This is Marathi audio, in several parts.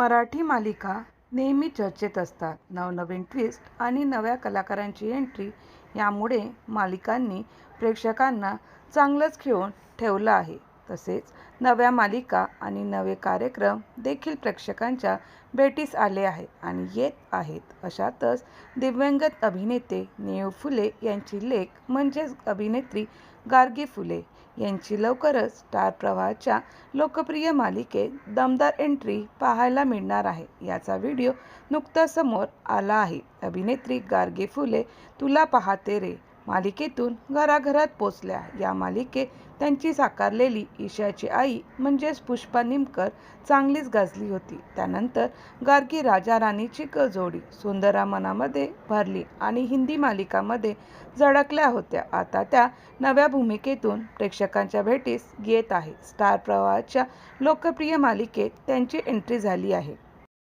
मराठी मालिका नेहमी चर्चेत असतात. नवनवीन ट्विस्ट आणि नव्या कलाकारांची एंट्री यामुळे मालिकांनी प्रेक्षकांना चांगलंच खेळून ठेवलं आहे. तसेच नव्या मालिका आणि नवे कार्यक्रम देखील प्रेक्षकांच्या भेटीस आले आहेत आणि येत आहेत. अशातच दिव्यांगत अभिनेते नेव फुले यांची लेख म्हणजेच अभिनेत्री गार्गी फुले यांची लवकरच स्टार प्रवाहाच्या लोकप्रिय मालिकेत दमदार एंट्री पाहायला मिळणार आहे. याचा व्हिडिओ नुकताच समोर आला आहे. अभिनेत्री गार्गी फुले 'तुला पाहते रे' मालिकेतून घराघरात पोचल्या. या मालिकेत त्यांची साकारलेली ईशाची आई म्हणजेच पुष्पा निमकर चांगलीच गाजली होती. त्यानंतर गार्गी राजा-राणीची जोडी 'सुंदरा' मनामध्ये भरली आणि हिंदी मालिकामध्ये झळकल्या होत्या. आता त्या नव्या भूमिकेतून प्रेक्षकांच्या भेटीस येत आहे स्टार प्रवाहाच्या लोकप्रिय मालिकेत त्यांची एंट्री झाली आहे.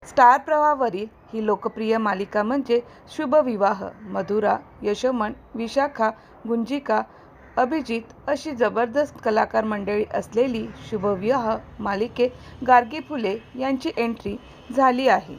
स्टार प्रवाहावरील ही लोकप्रिय मालिका म्हणजे शुभविवाह. मधुरा, यशोमन, विशाखा, गुंजिका, अभिजीत अशी जबरदस्त कलाकार मंडळी असलेली शुभविवाह मालिकेत गार्गी फुले यांची एंट्री झाली आहे.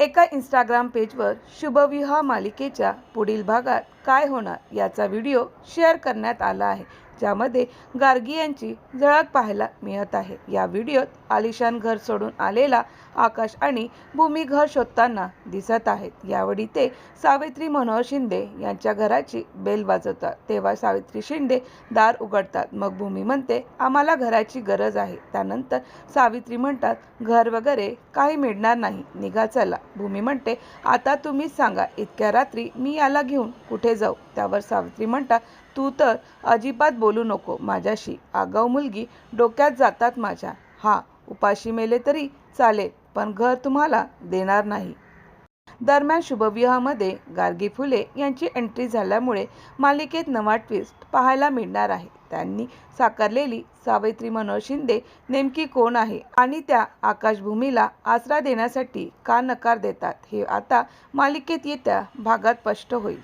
एका इन्स्टाग्राम पेजवर शुभविवाह मालिकेच्या पुढील भागात काय होणार याचा व्हिडिओ शेअर करण्यात आला आहे. ज्यामध्ये गार्गी यांची झळक पाहायला मिळत आहे. या व्हिडिओत आलिशान घर सोडून आलेला आकाश आणि भूमी घर शोधताना दिसत आहेत. यावेळी ते सावित्री मनोहर शिंदे यांच्या घराची बेल वाजवतात. तेव्हा सावित्री शिंदे दार उघडतात. मग भूमी म्हणते, आम्हाला घराची गरज आहे. त्यानंतर सावित्री म्हणतात, घर वगैरे काही मिळणार नाही, निघा चला. भूमी म्हणते, आता तुम्हीच सांगा, इतक्या रात्री मी याला घेऊन कुठे जाऊ? त्यावर सावित्री म्हणतात, तू तर अजिबात बोलू नको माझ्याशी. आगाऊ मुलगी डोक्यात जातात माझ्या. हा, उपाशी मेले तरी चालेल, पण घर तुम्हाला देणार नाही. दरम्यान शुभविवाहमध्ये गार्गी फुले यांची एंट्री झाल्यामुळे मालिकेत नवा ट्विस्ट पाहायला मिळणार आहे. त्यांनी साकारलेली सावित्री मनोहर शिंदे नेमकी कोण आहे आणि त्या आकाशभूमीला आसरा देण्यासाठी का नकार देतात हे आता मालिकेत येत्या भागात स्पष्ट होईल.